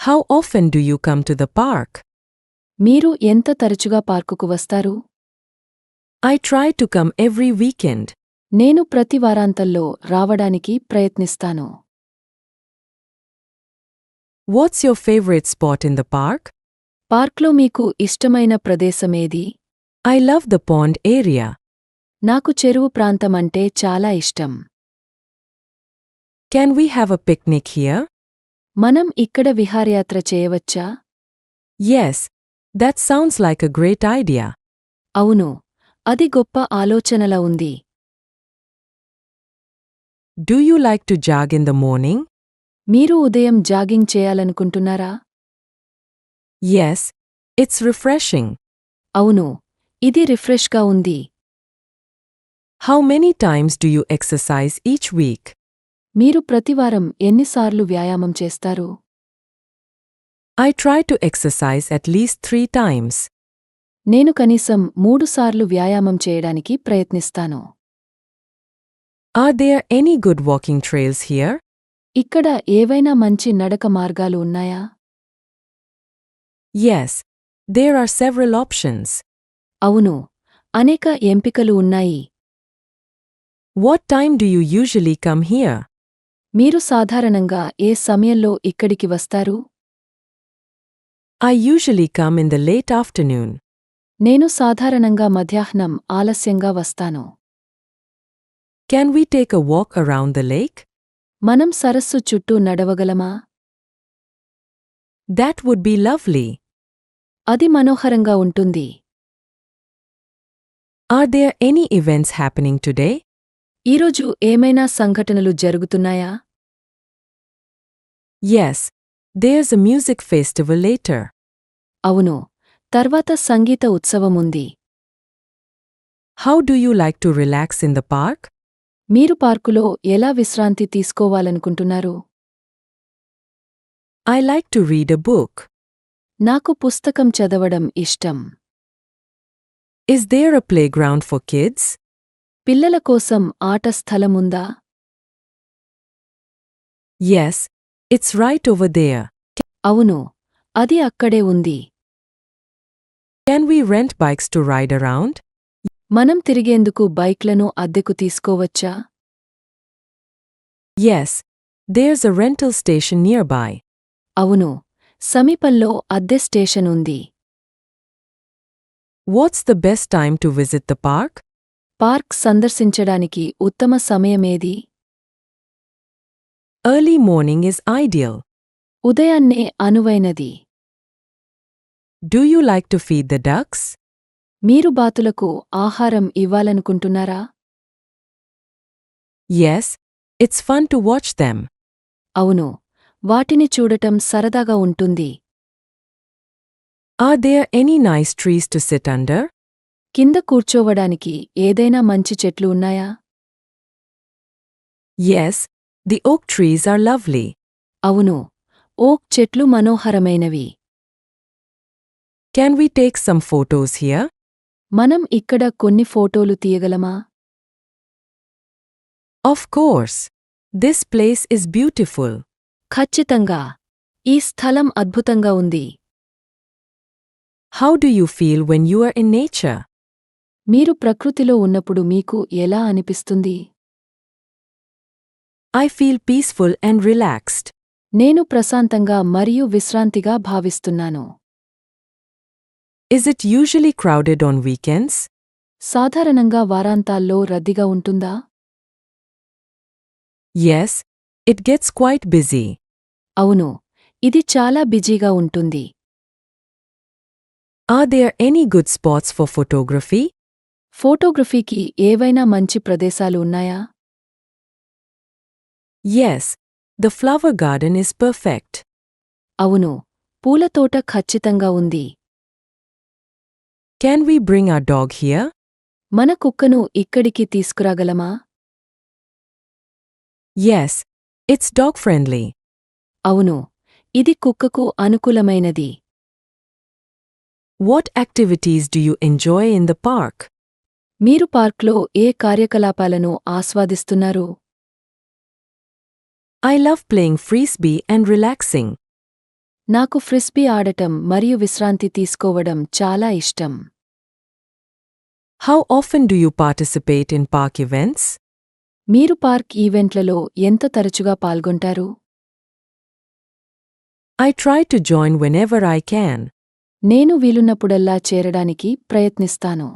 How often do you come to the park? మీరు ఎంత తరచుగా పార్కుకు వస్తారు I try to come every weekend. నేను ప్రతి వారాంతంలో రావడానికి ప్రయత్నిస్తాను What's your favorite spot in the park? పార్క్లో మీకు ఇష్టమైన ప్రదేశమేది I love the pond area. నాకు చెరువు ప్రాంతమంటే చాలా ఇష్టం Can we have a picnic here? మనం ఇక్కడ విహారయాత్ర చేయవచ్చా? Yes that sounds like a great idea అవును అది గొప్ప ఆలోచనల ఉంది. Do you like to jog in the morning మీరు ఉదయం జాగింగ్ చేయాలనుకుంటున్నారా? ఎస్ ఇట్స్ రిఫ్రెషింగ్ అవును ఇది రిఫ్రెష్గా ఉంది. How many times do you exercise each week మీరు ప్రతివారం ఎన్నిసార్లు వ్యాయామం చేస్తారు? I try to exercise at least three times నేను కనీసం మూడుసార్లు వ్యాయామం చేయడానికి ప్రయత్నిస్తాను. Are there any good walking trails here ఇక్కడ ఏవైనా మంచి నడక మార్గాలు ఉన్నాయా? Yes there are several options అవును అనేక ఎంపికలు ఉన్నాయి. What time do you usually come here మీరు సాధారణంగా ఏ సమయంలో ఇక్కడికి వస్తారు? I usually come in the late afternoon నేను సాధారణంగా మధ్యాహ్నం ఆలస్యంగా వస్తాను. Can we take a walk around the lake మనం సరస్సు చుట్టూ నడవగలమా? దాట్ వుడ్ బీ లవ్లీ అది మనోహరంగా ఉంటుంది. Are there any events happening today ఈరోజు ఏమైనా సంఘటనలు జరుగుతున్నాయా? Yes. There's a music festival later. అవును తర్వాత సంగీత ఉత్సవముంది How do you like to relax in the park? మీరు పార్కులో ఎలా విశ్రాంతి తీసుకోవాలనుకుంటున్నారు I like to read a book. నాకు పుస్తకం చదవడం ఇష్టం Is there a playground for kids? పిల్లల కోసం ఆట స్థలముందా Yes. It's right over there. అవును అది అక్కడే ఉంది Can we rent bikes to ride around? మనం తిరిగేందుకు బైక్లను అద్దెకు తీసుకోవచ్చా Yes. There's a rental station nearby. అవును సమీపంలో అద్దె స్టేషన్ ఉంది What's the best time to visit the park? Park సందర్శించడానికి ఉత్తమ సమయమేది Early morning is ideal. ఉదయాన్నే అనువైనది Do you like to feed the ducks? మీరు బాతులకు ఆహారం ఇవ్వాలనుకుంటున్నారా Yes. It's fun to watch them. అవును వాటిని చూడటం సరదాగా ఉంటుంది Are there any nice trees to sit under? కింద కూర్చోవడానికి ఏదైనా మంచి చెట్లు ఉన్నాయా Yes. The oak trees are lovely అవును ఓక్ చెట్లు మనోహరమైనవి. Can we take some photos here మనం ఇక్కడ కొన్ని ఫోటోలు తీయగలమా? Of course this place is beautiful ఖచ్చితంగా. ఈ స్థలం అద్భుతంగా ఉంది. How do you feel when you're in nature మీరు ప్రకృతిలో ఉన్నప్పుడు మీకు ఎలా అనిపిస్తుంది? I feel peaceful and relaxed. నేను ప్రశాంతంగా మరియు విశ్రాంతిగా భావిస్తున్నాను Is it usually crowded on weekends? సాధారణంగా వారాంతాల్లో రద్దీగా ఉంటుందా Yes. It gets quite busy. అవును ఇది చాలా బిజీగా ఉంటుంది Are there any good spots for photography? ఫోటోగ్రఫీకి ఏవైనా మంచి ప్రదేశాలు ఉన్నాయా Yes. The flower garden is perfect. అవును పూలతోట ఖచ్చితంగా ఉంది Can we bring our dog here? మన కుక్కను ఇక్కడికి తీసుకురాగలమా Yes. It's dog friendly. అవును ఇది కుక్కకు అనుకూలమైనది What activities do you enjoy in the park? మీరు పార్క్లో ఏ కార్యకలాపాలను ఆస్వాదిస్తున్నారు I love playing frisbee and relaxing. నాకు ఫ్రిస్బీ ఆడటం మరియు విశ్రాంతి తీసుకోవడం చాలా ఇష్టం How often do you participate in park events? మీరు పార్క్ ఈవెంట్లలో ఎంత తరచుగా పాల్గొంటారు I try to join whenever I can. నేను వీలున్నప్పుడల్లా చేరడానికి ప్రయత్నిస్తాను